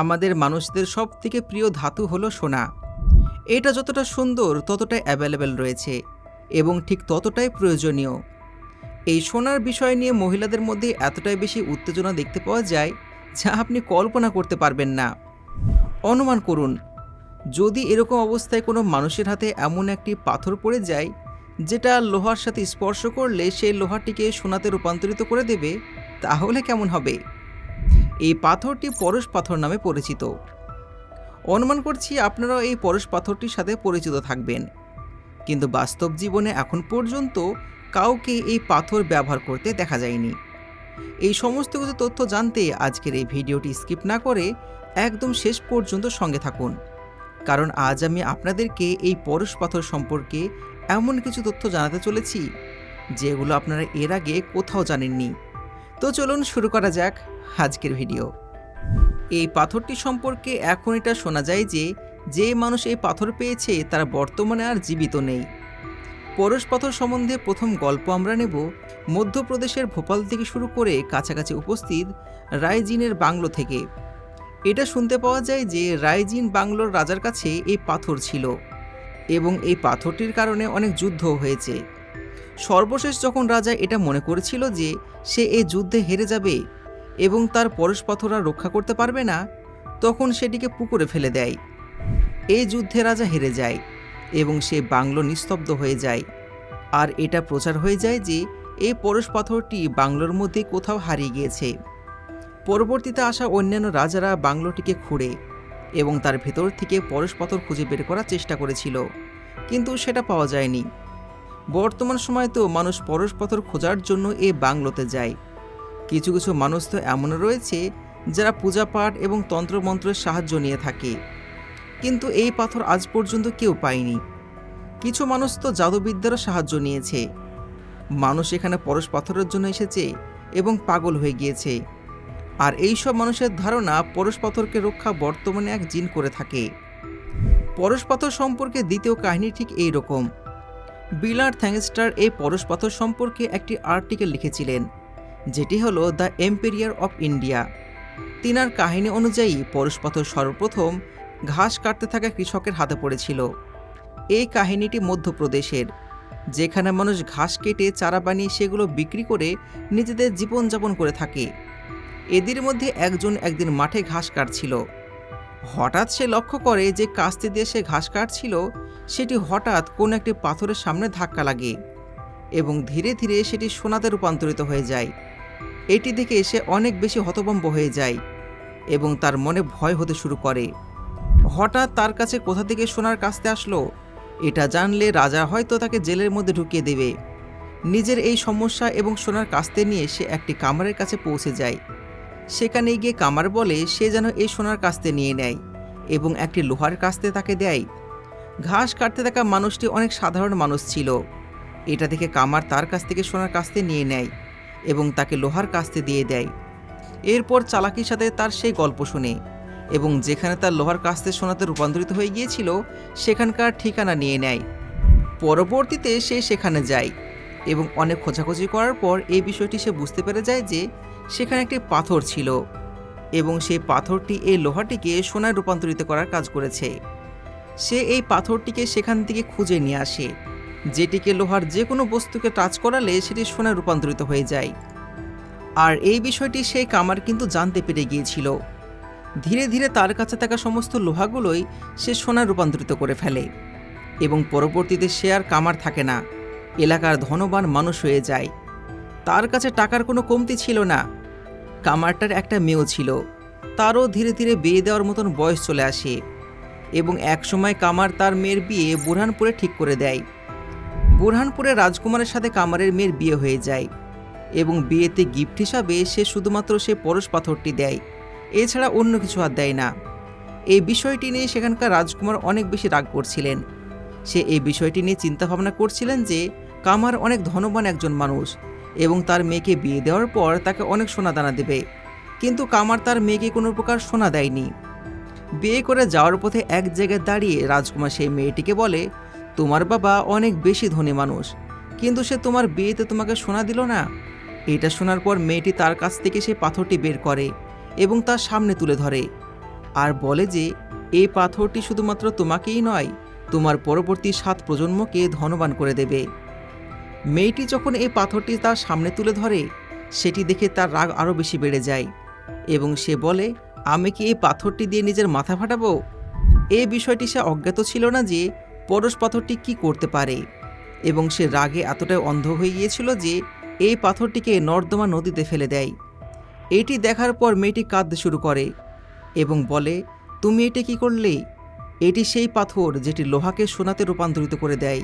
আমাদের মানুষদের সব থেকে প্রিয় ধাতু হলো সোনা। এটা যতটা সুন্দর, ততটাই অ্যাভেলেবেল রয়েছে এবং ঠিক ততটাই প্রয়োজনীয়। এই সোনার বিষয় নিয়ে মহিলাদের মধ্যে এতটাই বেশি উত্তেজনা দেখতে পাওয়া যায় যা আপনি কল্পনা করতে পারবেন না। অনুমান করুন, যদি এরকম অবস্থায় কোনো মানুষের হাতে এমন একটি পাথর পড়ে যায়, যেটা লোহার সাথে স্পর্শ করলে সেই লোহাটিকে সোনাতে রূপান্তরিত করে দেবে, তাহলে কেমন হবে? এই পাথরটি পরশ পাথর নামে পরিচিত। অনুমান করছি আপনারাও এই পরশ পাথরটির সাথে পরিচিত থাকবেন। কিন্তু বাস্তব জীবনে এখন পর্যন্ত কাউকে এই পাথর ব্যবহার করতে দেখা যায়নি। এই সমস্ত কিছু তথ্য জানতে আজকের এই ভিডিওটি স্কিপ না করে একদম শেষ পর্যন্ত সঙ্গে থাকুন। কারণ আজ আমি আপনাদেরকে এই পরশ পাথর সম্পর্কে এমন কিছু তথ্য জানাতে চলেছি, যেগুলো আপনারা এর আগে কোথাও জানেননি। তো চলুন শুরু করা যাক আজকের ভিডিও। এই পাথরটি সম্পর্কে এখন এটা শোনা যায় যে যে মানুষ এই পাথর পেয়েছে তারা বর্তমানে আর জীবিত নেই। পরশ পাথর সম্বন্ধে প্রথম গল্প আমরা নেব মধ্যপ্রদেশের ভোপাল থেকে শুরু করে কাছাকাছি উপস্থিত রায়জিনের বাংলো থেকে। এটা শুনতে পাওয়া যায় যে রায়জিন বাংলোর রাজার কাছে এই পাথর ছিল এবং এই পাথরটির কারণে অনেক যুদ্ধ হয়েছে। সর্বশেষ যখন রাজা এটা মনে করেছিল যে সে এই যুদ্ধে হেরে যাবে এবং তার পরশ পাথর আর রক্ষা করতে পারবে না, তখন সেটিকে পুকুরে ফেলে দেয়। এই যুদ্ধে রাজা হেরে যায় এবং সে বাংলো নিস্তব্ধ হয়ে যায়। আর এটা প্রচার হয়ে যায় যে এই পরশ পাথরটি বাংলোর মধ্যে কোথাও হারিয়ে গিয়েছে। পরবর্তীতে আসা অন্যান্য রাজারা বাংলোটিকে খুঁড়ে এবং তার ভেতর থেকে পরশ পাথর খুঁজে বের করার চেষ্টা করেছিল, কিন্তু সেটা পাওয়া যায়নি। বর্তমান সময় তো মানুষ পরশ খোঁজার জন্য এই বাংলোতে যায়। কিছু কিছু মানুষ তো এমনও রয়েছে, যারা পূজা পাঠ এবং তন্ত্রমন্ত্রের সাহায্য নিয়ে থাকে। কিন্তু এই পাথর আজ পর্যন্ত কেউ পায়নি। কিছু মানুষ তো জাদুবিদ্যারও সাহায্য নিয়েছে। মানুষ এখানে পরশ পাথরের জন্য এসেছে এবং পাগল হয়ে গিয়েছে। আর এই সব মানুষের ধারণা পরশ পাথরকে রক্ষা বর্তমানে এক জিন করে থাকে। পরশ পাথর সম্পর্কে দ্বিতীয় কাহিনী ঠিক এই রকম। বিলার থ্যাংস্টার এই পরশ পাথর সম্পর্কে একটি আর্টিকেল লিখেছিলেন, যেটি হলো দ্য এম্পেরিয়ার অফ ইন্ডিয়া। তিনার কাহিনী অনুযায়ী পরশ পাথর সর্বপ্রথম ঘাস কাটতে থাকা কৃষকের হাতে পড়েছিল। এই কাহিনীটি মধ্যপ্রদেশের, যেখানে মানুষ ঘাস কেটে চারা বানিয়ে সেগুলো বিক্রি করে নিজেদের জীবনযাপন করে থাকে। এদের মধ্যে একজন একদিন মাঠে ঘাস কাটছিল। হঠাৎ সে লক্ষ্য করে যে কাস্তে দিয়ে সে ঘাস কাটছিল সেটি হঠাৎ কোনো একটি পাথরের সামনে ধাক্কা লাগে এবং ধীরে ধীরে সেটি সোনাতে রূপান্তরিত হয়ে যায়। এটি দেখে সে অনেক বেশি হতভম্ব হয়ে যায় এবং তার মনে ভয় হতে শুরু করে। হঠাৎ তার কাছে কোথা থেকে সোনার কাস্তে আসলো? এটা জানলে রাজা হয়তো তাকে জেলের মধ্যে ঢুকিয়ে দেবে। নিজের এই সমস্যা এবং সোনার কাস্তে নিয়ে সে একটি কামারের কাছে পৌঁছে যায়। সেখানে গিয়ে কামার বলে, সে যেন এই সোনার কাস্তে নিয়ে নেয় এবং একটি লোহার কাস্তে তাকে দেয় ঘাস কাটতে থাকা মানুষটি অনেক সাধারণ মানুষ ছিল। এটা দেখে কামার তার কাছ থেকে সোনার কাস্তে নিয়ে নেয় এবং তাকে লোহার কাস্তে দিয়ে দেয়। এরপর চালাকির সাথে তার সেই গল্প শুনে এবং যেখানে তার লোহার কাস্তে সোনাতে রূপান্তরিত হয়ে গিয়েছিল, সেখানকার ঠিকানা নিয়ে নেয়। পরবর্তীতে সে সেখানে যায় এবং অনেক খোঁজাখুঁজি করার পর এই বিষয়টি সে বুঝতে পেরে যায় যে সেখানে একটি পাথর ছিল এবং সেই পাথরটি এই লোহাটিকে সোনায় রূপান্তরিত করার কাজ করেছে। সে এই পাথরটিকে সেখান থেকে খুঁজে নিয়ে আসে। যেটিকে লোহার যে কোনো বস্তুকে টাচ করালে সেটি সোনায় রূপান্তরিত হয়ে যায়। আর এই বিষয়টি সেই কামার কিন্তু জানতে পেরে গিয়েছিল। ধীরে ধীরে তার কাছে থাকা সমস্ত লোহাগুলোই সে সোনায় রূপান্তরিত করে ফেলে। এবং পরবর্তীতে সে আর কামার থাকে না। এলাকার ধনবান মানুষ হয়ে যায়। তার কাছে টাকার কোনো কমতি ছিল না। কামারটার একটা মেয়েও ছিল। তারও ধীরে ধীরে বিয়ে দেওয়ার মতন বয়স চলে আসে। এবং একসময় কামার তার মেয়ের বিয়ে বুরহানপুরে ঠিক করে দেয়। বুরহানপুরে রাজকুমারের সাথে কামারের মেয়ের বিয়ে হয়ে যায় এবং বিয়েতে গিফট হিসাবে সে শুধুমাত্র সে পরশ পাথরটি দেয়। এছাড়া অন্য কিছু আর দেয় না। এই বিষয়টি নিয়ে সেখানকার রাজকুমার অনেক বেশি রাগ করছিলেন। সে এই বিষয়টি নিয়ে চিন্তাভাবনা করছিলেন যে কামার অনেক ধনবান একজন মানুষ এবং তার মেয়েকে বিয়ে দেওয়ার পর তাকে অনেক সোনা দানা দেবে। কিন্তু কামার তার মেয়েকে কোনো প্রকার সোনা দেয়নি। বিয়ে করে যাওয়ার পথে এক জায়গায় দাঁড়িয়ে রাজকুমার সেই মেয়েটিকে বলে, তোমার বাবা অনেক বেশি ধনী মানুষ, কিন্তু সে তোমার বিয়েতে তোমাকে শোনা দিল না? এটা শোনার পর মেয়েটি তার কাছ থেকে সেই পাথরটি বের করে এবং তার সামনে তুলে ধরে আর বলে যে, এই পাথরটি শুধুমাত্র তোমাকেই নয়, তোমার পরবর্তী সাত প্রজন্মকে ধনবান করে দেবে। মেয়েটি যখন এই পাথরটি তার সামনে তুলে ধরে, সেটি দেখে তার রাগ আরও বেশি বেড়ে যায় এবং সে বলে আমি কি এই পাথরটি দিয়ে নিজের মাথা ফাটাবো? এই বিষয়টি সে অজ্ঞাত ছিল না যে পরশ পাথরটি কি করতে পারে। এবং সে রাগে এতটাই অন্ধ হয়ে গিয়েছিল যে এই পাথরটিকে নর্দমা নদীতে ফেলে দেয়। এটি দেখার পর মেয়েটি কাঁদতে শুরু করে এবং বলে, তুমি এটি কি করলে? এটি সেই পাথর যেটি লোহাকে সোনাতে রূপান্তরিত করে দেয়।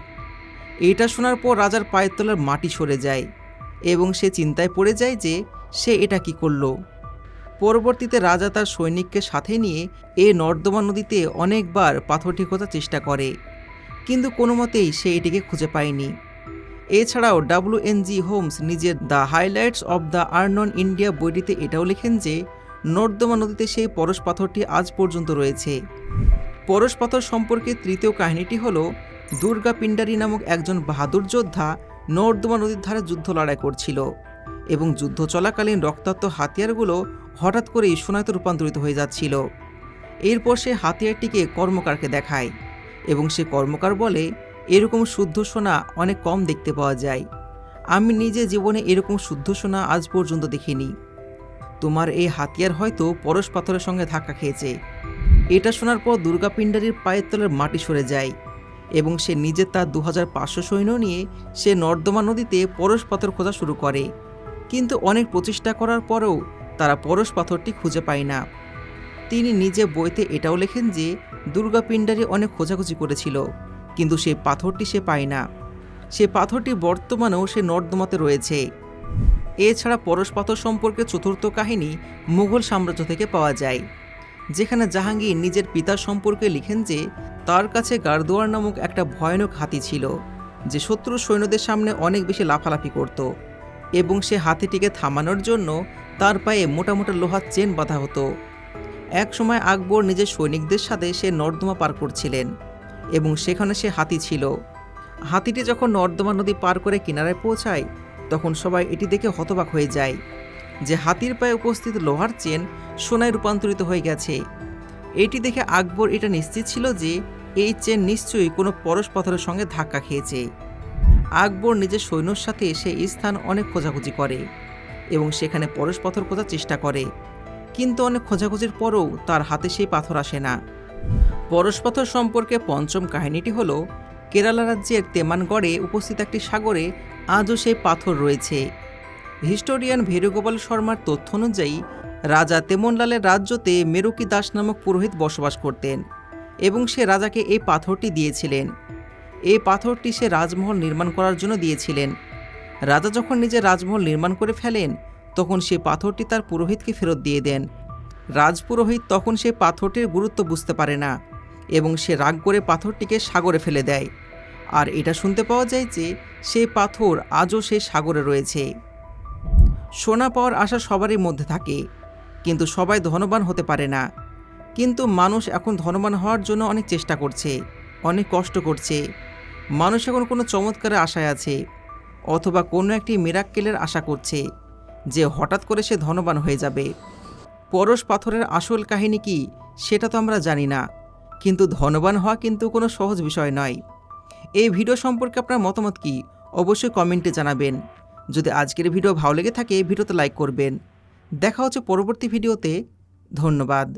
এটা শোনার পর রাজার পায়ের তলার মাটি সরে যায় এবং সে চিন্তায় পড়ে যায় যে সে এটা কি করল। পরবর্তীতে রাজা তার সৈনিককে সাথে নিয়ে এ নর্দমা নদীতে অনেকবার পাথরটি খোঁজার চেষ্টা করে। কিন্তু কোনো মতেই সে এটিকে খুঁজে পায়নি। এছাড়াও ডাব্লিউ এন জি হোমস নিজের দ্য হাইলাইটস অব দ্য আর্নন ইন্ডিয়া বইটিতে এটাও লেখেন যে, নর্দমা নদীতে সেই পরশ পাথরটি আজ পর্যন্ত রয়েছে। পরশ পাথর সম্পর্কে তৃতীয় কাহিনীটি হল দুর্গা পিণ্ডারি নামক একজন বাহাদুর যোদ্ধা নর্দমা নদীর ধারে যুদ্ধ লড়াই করছিল। এবং যুদ্ধ চলাকালীন রক্তাক্ত হাতিয়ারগুলো হঠাৎ করেই সোনাতে রূপান্তরিত হয়ে যাচ্ছিল। এরপর সে হাতিয়ারটিকে কর্মকারকে দেখায় এবং সে কর্মকার বলে, এরকম শুদ্ধ সোনা অনেক কম দেখতে পাওয়া যায়। আমি নিজে জীবনে এরকম শুদ্ধ সোনা আজ পর্যন্ত দেখিনি। তোমার এই হাতিয়ার হয়তো পরশ পাথরের সঙ্গে ধাক্কা খেয়েছে। এটা শোনার পর দুর্গা পিণ্ডারির পায়ের তলের মাটি সরে যায় এবং সে নিজে তার দু হাজার পাঁচশো সৈন্য নিয়ে সে নর্দমা নদীতে পরশ পাথর খোঁজা শুরু করে। কিন্তু অনেক প্রচেষ্টা করার পরেও তারা পরশ পাথরটি খুঁজে পায় না। তিনি নিজে বইতে এটাও লেখেন যে, দুর্গা পিণ্ডারি অনেক খোঁজাখুঁজি করেছিল, কিন্তু সেই পাথরটি সে পায় না। সে পাথরটি বর্তমানেও সে নর্দমাতে রয়েছে। এছাড়া পরশ পাথর সম্পর্কে চতুর্থ কাহিনী মুঘল সাম্রাজ্য থেকে পাওয়া যায়, যেখানে জাহাঙ্গীর নিজের পিতার সম্পর্কে লিখেন যে, তার কাছে গারদোয়ার নামক একটা ভয়ানক হাতি ছিল, যে শত্রু সৈন্যদের সামনে অনেক বেশি লাফালাফি করত। এবং সে হাতিটিকে থামানোর জন্য তার পায়ে মোটা মোটা লোহার চেন বাঁধা হতো। এক সময় আকবর নিজের সৈনিকদের সাথে সে নর্দমা পার করছিলেন এবং সেখানে সে হাতি ছিল। হাতিটি যখন নর্দমা নদী পার করে কিনারায় পৌঁছায়, তখন সবাই এটি দেখে হতবাক হয়ে যায় যে হাতির পায়ে উপস্থিত লোহার চেন সোনায় রূপান্তরিত হয়ে গেছে। এটি দেখে আকবর এটা নিশ্চিত ছিল যে এই চেন নিশ্চয়ই কোনো পরশ পাথরের সঙ্গে ধাক্কা খেয়েছে। আকবর নিজের সৈন্যর সাথে সেই স্থান অনেক খোঁজাখুঁজি করে এবং সেখানে পরশ পাথর খোঁজার চেষ্টা করে। কিন্তু অনেক খোঁজাখুঁজির পরও তার হাতে সেই পাথর আসে না। পরশ পাথর সম্পর্কে পঞ্চম কাহিনীটি হল, কেরালা রাজ্যের তেমানগড়ে উপস্থিত একটি সাগরে আজও সেই পাথর রয়েছে। হিস্টোরিয়ান ভেরুগোপাল শর্মার তথ্য অনুযায়ী, রাজা তেমনলালের রাজ্যতে মেরুকি দাস নামক পুরোহিত বসবাস করতেন এবং সে রাজাকে এই পাথরটি দিয়েছিলেন। এই পাথরটি সে রাজমহল নির্মাণ করার জন্য দিয়েছিলেন। রাজা যখন নিজের রাজমহল নির্মাণ করে ফেলেন, তখন সে পাথরটি তার পুরোহিতকে ফেরত দিয়ে দেন। রাজপুরোহিত তখন সে পাথরটির গুরুত্ব বুঝতে পারে না এবং সে রাগ করে পাথরটিকে সাগরে ফেলে দেয়। আর এটা শুনতে পাওয়া যায় যে সেই পাথর আজও সেই সাগরে রয়েছে। সোনা পাওয়ার আশা সবারই মধ্যে থাকে, কিন্তু সবাই ধনবান হতে পারে না। কিন্তু মানুষ এখন ধনবান হওয়ার জন্য অনেক চেষ্টা করছে, অনেক কষ্ট করছে। মানুষ এখন কোনো চমৎকারের আশায় আছে, অথবা কোনো একটি মিরাক্কেলের আশা করছে যে হঠাৎ করে সে ধনবান হয়ে যাবে। পরশ পাথরের আসল কাহিনী কি সেটা তো আমরা জানি না, কিন্তু ধনবান হওয়া কিন্তু কোনো সহজ বিষয় নয়। এই ভিডিও সম্পর্কে আপনার মতামত কি অবশ্যই কমেন্টে জানাবেন। যদি আজকের ভিডিও ভালো লেগে থাকে ভিডিওতে লাইক করবেন। দেখা হচ্ছে পরবর্তী ভিডিওতে। ধন্যবাদ।